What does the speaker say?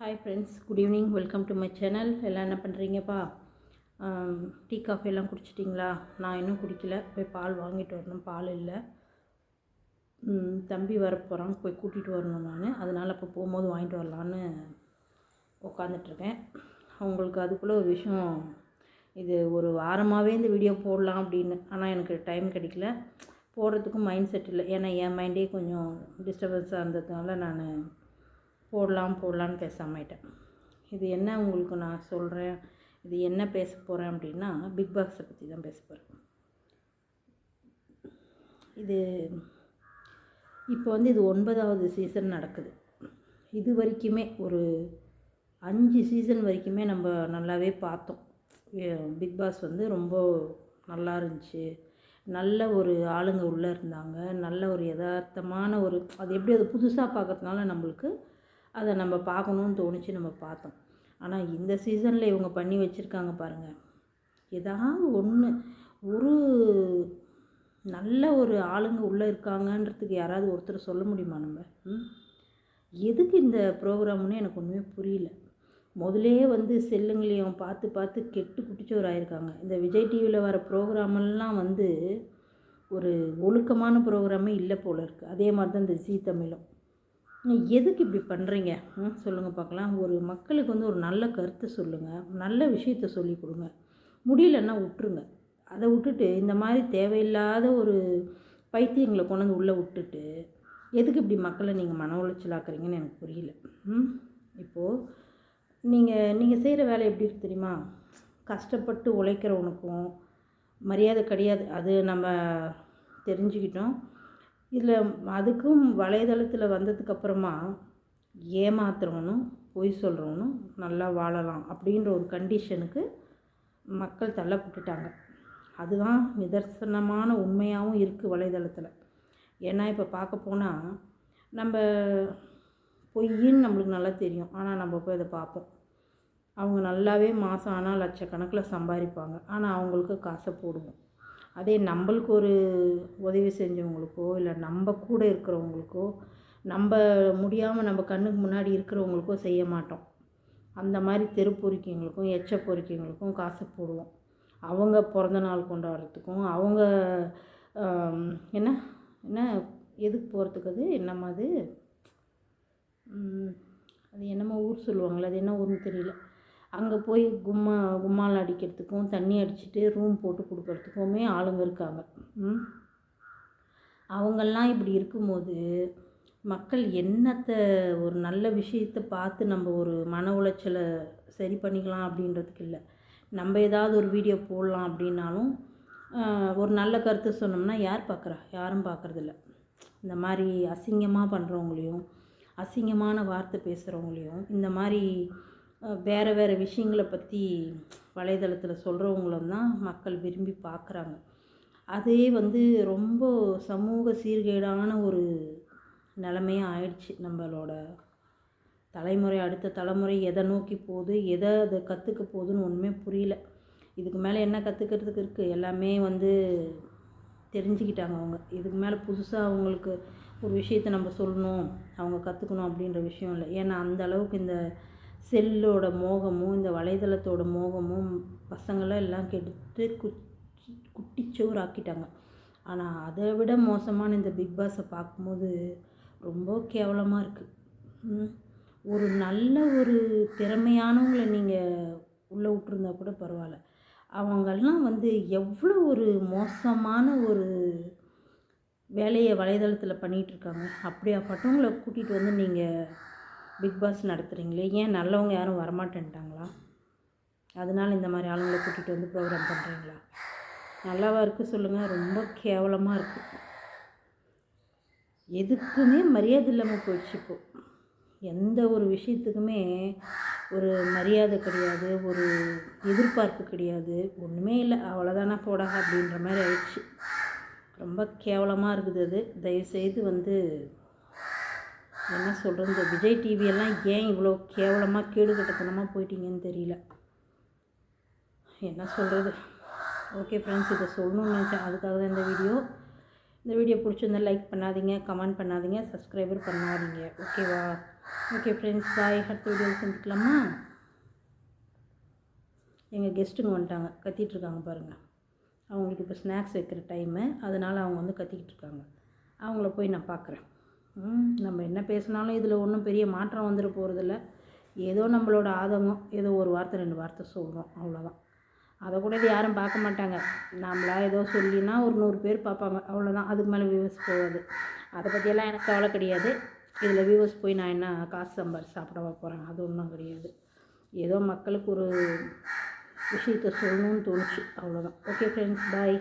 Hi friends good evening welcome to my channel எல்லாம் என்ன பண்ணுறீங்கப்பா tea coffee எல்லாம் குடிச்சிட்டிங்களா? நான் இன்னும் குடிக்கல. போய் பால் வாங்கிட்டு வரணும். பால் இல்லை. தம்பி வரப்போகிறான் போய் கூட்டிகிட்டு வரணும் நான். அதனால் அப்போ போகும்போது வாங்கிட்டு வரலான்னு உக்காந்துட்ருக்கேன். உங்களுக்கு அதுக்குள்ளே ஒரு விஷயம் இது ஒரு வாரமாகவே இந்த வீடியோ போடலாம் அப்படின்னு. ஆனால் எனக்கு டைம் கிடைக்கல. போடுறதுக்கும் மைண்ட் செட் இல்லை. ஏன்னா என் மைண்டே கொஞ்சம் டிஸ்டர்பன்ஸாக இருந்ததுனால நான் போடலாம் போடலான்னு பேசாமட்டேன் இது என்ன உங்களுக்கு நான் சொல்கிறேன் இது என்ன பேச போகிறேன் அப்படின்னா பிக் பாஸை பற்றி தான் பேச போகிறேன் இது இப்போ வந்து இது ஒன்பதாவது சீசன் நடக்குது. இது வரைக்குமே ஒரு அஞ்சு சீசன் வரைக்குமே நம்ம நல்லாவே பார்த்தோம். பிக் பாஸ் வந்து ரொம்ப நல்லா இருந்துச்சு. நல்ல ஒரு ஆளுங்க உள்ளே இருந்தாங்க. நல்ல ஒரு யதார்த்தமான ஒரு அது எப்படி அது புதுசாக பார்க்கறதுனால நம்மளுக்கு அதை நம்ம பார்க்கணுன்னு தோணுச்சு நம்ம பார்த்தோம். ஆனால் இந்த சீசனில் இவங்க பண்ணி வச்சுருக்காங்க பாருங்கள் ஏதாவது ஒன்று ஒரு நல்ல ஒரு ஆளுங்க உள்ளே இருக்காங்கன்றதுக்கு யாராவது ஒருத்தர் சொல்ல முடியுமா நம்ம? எதுக்கு இந்த ப்ரோக்ராம்னு எனக்கு ஒன்றுமே புரியல. முதலே வந்து செல்லுங்களையும் பார்த்து பார்த்து கெட்டு குட்டிச்சோராயிருக்காங்க இந்த விஜய் டிவியில் வர ப்ரோக்ராமெல்லாம் வந்து ஒரு ஒழுக்கமான ப்ரோக்ராமே இல்லை போல் இருக்குது அதே மாதிரி தான் இந்த ஜீ தமிழும். எதுக்கு இப்படி பண்ணுறீங்க ம் சொல்லுங்கள் பார்க்கலாம். ஒரு மக்களுக்கு வந்து ஒரு நல்ல கருத்தை சொல்லுங்கள் நல்ல விஷயத்த சொல்லி கொடுங்க. முடியலன்னா விட்டுருங்க. அதை விட்டுட்டு இந்த மாதிரி தேவையில்லாத ஒரு பைத்தியங்களை கொண்டு வந்து உள்ளே விட்டுட்டு எதுக்கு இப்படி மக்களை நீங்கள் மன உளைச்சலாக்குறீங்கன்னு எனக்கு புரியல. ம் இப்போது நீங்கள் நீங்கள் செய்கிற வேலை எப்படி இருக்கு தெரியுமா? கஷ்டப்பட்டு உழைக்கிறவனுக்கும் மரியாதை கிடையாது. அது நம்ம தெரிஞ்சுக்கிட்டோம். இதில் அதுக்கும் வலைதளத்தில் வந்ததுக்கப்புறமா ஏமாத்துறவனும் பொய் சொல்கிறவனும் நல்லா வாழலாம் அப்படின்ற ஒரு கண்டிஷனுக்கு மக்கள் தள்ளப்பட்டுட்டாங்க. அதுதான் நிதர்சனமான உண்மையாகவும் இருக்குது வலைதளத்தில். ஏன்னா இப்போ பார்க்க போனால் நம்ம பொய்ன்னு நம்மளுக்கு நல்லா தெரியும். ஆனால் நம்ம போய் அதை பார்ப்போம். அவங்க நல்லாவே மாதம் ஆனால் லட்சக்கணக்கில் சம்பாதிப்பாங்க. ஆனால் அவங்களுக்கு காசை போடுவோம். அதே நம்மளுக்கு ஒரு உதவி செஞ்சவங்களுக்கோ இல்லை நம்ம கூட இருக்கிறவங்களுக்கோ நம்ம முடியாமல் நம்ம கண்ணுக்கு முன்னாடி இருக்கிறவங்களுக்கோ செய்ய மாட்டோம். அந்த மாதிரி தெரு பொறுக்கிங்களுக்கும் எச்ச பொறுக்கிங்களுக்கும் காசு போடுவோம். அவங்க பிறந்த நாள் கொண்டாடுறதுக்கும் அவங்க என்ன என்ன எதுக்கு போகிறதுக்கு அது? என்னம்மா அது? அது என்னமோ ஊர் சொல்லுவாங்களே அது என்ன ஊர்னு தெரியல. அங்கே போய் கும்மா கும்மால் அடிக்கிறதுக்கும் தண்ணி அடிச்சுட்டு ரூம் போட்டு கொடுக்கறதுக்குமே ஆளுங்க இருக்காங்க. அவங்கெல்லாம் இப்படி இருக்கும்போது மக்கள் என்னத்தை ஒரு நல்ல விஷயத்தை பார்த்து நம்ம ஒரு மன உளைச்சலை சரி பண்ணிக்கலாம் அப்படின்றதுக்கு இல்லை. நம்ம ஏதாவது ஒரு வீடியோ போடலாம் அப்படின்னாலும் ஒரு நல்ல கருத்து சொன்னோம்னா யார் பார்க்குறா? யாரும் பார்க்குறதில்ல. இந்த மாதிரி அசிங்கமாக பண்ணுறவங்களையும் அசிங்கமான வார்த்தை பேசுகிறவங்களையும் இந்த மாதிரி வேறு வேறு விஷயங்களை பற்றி வலைதளத்தில் சொல்கிறவங்களும் தான் மக்கள் விரும்பி பார்க்குறாங்க அதே வந்து ரொம்ப சமூக சீர்கேடான ஒரு நிலமையாக ஆயிடுச்சு நம்மளோட தலைமுறை அடுத்த தலைமுறை எதை நோக்கி போகுது எதை அதை கற்றுக்க போகுதுன்னு ஒன்றுமே புரியல. இதுக்கு மேலே என்ன கற்றுக்கிறதுக்கு இருக்குது எல்லாமே வந்து தெரிஞ்சுக்கிட்டாங்க அவங்க. இதுக்கு மேலே புதுசாக அவங்களுக்கு ஒரு விஷயத்தை நம்ம சொல்லணும் அவங்க கற்றுக்கணும் அப்படின்ற விஷயம் இல்லை. ஏன்னா அந்த அளவுக்கு இந்த செல்லோட மோகமும் இந்த வலைதளத்தோட மோகமும் பசங்களை எல்லாம் கெடுத்து குட்டி குட்டிச்சோறு ஆக்கிட்டாங்க ஆனால் அதை விட மோசமான இந்த பிக் பாஸை பார்க்கும்போது ரொம்ப கேவலமாக இருக்குது ஒரு நல்ல ஒரு திறமையானவங்களை நீங்கள் உள்ளே விட்டுருந்தா கூட பரவாயில்ல. அவங்கெல்லாம் வந்து எவ்வளோ ஒரு மோசமான ஒரு வேலையை வலைதளத்தில் பண்ணிகிட்டு இருக்காங்க. அப்படியாப்பட்டவங்கள கூட்டிகிட்டு வந்து நீங்கள் பிக் பாஸ் நடத்துகிறீங்களே ஏன் நல்லவங்க யாரும் வரமாட்டேன்ட்டாங்களா? அதனால இந்த மாதிரி ஆளுங்களை கூட்டிகிட்டு வந்து ப்ரோக்ராம் பண்ணுறீங்களா நல்லாவா இருக்குது சொல்லுங்கள் ரொம்ப கேவலமாக இருக்குது எதுக்குமே மரியாதை இல்லாமல் போயிடுச்சு இப்போ. எந்த ஒரு விஷயத்துக்குமே ஒரு மரியாதை கிடையாது. ஒரு எதிர்பார்ப்பு கிடையாது. ஒன்றுமே இல்லை. அவ்வளோதானா போடா அப்படின்ற மாதிரி ஆயிடுச்சு. ரொம்ப கேவலமாக இருக்குது அது. தயவுசெய்து வந்து என்ன சொல்கிறது இந்த விஜய் டிவியெல்லாம் ஏன் இவ்வளோ கேவலமாக கேடுகட்டத்தனமாக போயிட்டீங்கன்னு தெரியல. என்ன சொல்கிறது ஓகே ஃப்ரெண்ட்ஸ் இதை சொல்லணும்னு நினச்சேன். அதுக்காக தான் இந்த வீடியோ. இந்த வீடியோ பிடிச்சிருந்தா லைக் பண்ணாதீங்க கமெண்ட் பண்ணாதீங்க சப்ஸ்கிரைபர் பண்ணாதீங்க. ஓகேவா ஓகே ஃப்ரெண்ட்ஸ் பாய் அடுத்த வீடியோவில் சந்திக்கலாமா? எங்கள் கெஸ்ட்டுங்க வந்துட்டாங்க. கத்திகிட்டு இருக்காங்க பாருங்கள் அவங்களுக்கு இப்போ ஸ்நாக்ஸ் வைக்கிற டைமு அதனால் அவங்க வந்து கத்திக்கிட்டு இருக்காங்க. அவங்கள போய் நான் பார்க்குறேன் நம்ம என்ன பேசினாலும் இதில் ஒன்றும் பெரிய மாற்றம் வந்துட போகிறதில்ல ஏதோ நம்மளோட ஆதங்கம் ஏதோ ஒரு வார்த்தை ரெண்டு வார்த்தை சொல்கிறோம் அவ்வளோதான் அதை கூட இது யாரும் பார்க்க மாட்டாங்க. நம்மளா ஏதோ சொல்லினா ஒரு நூறு பேர் பார்ப்பாங்க அவ்வளோதான் அதுக்கு மேலே வியூவர்ஸ் போகாது. அதை பற்றியெல்லாம் எனக்கு கவலை கிடையாது. இதில் வியூவர்ஸ் போய் நான் என்ன காசு சம்பாரி சாப்பிடவா போகிறேன் அது ஒன்றும் கிடையாது. ஏதோ மக்களுக்கு ஒரு விஷயத்த சொல்லணும்னு தோணுச்சு. அவ்வளோதான் ஓகே ஃப்ரெண்ட்ஸ் பாய்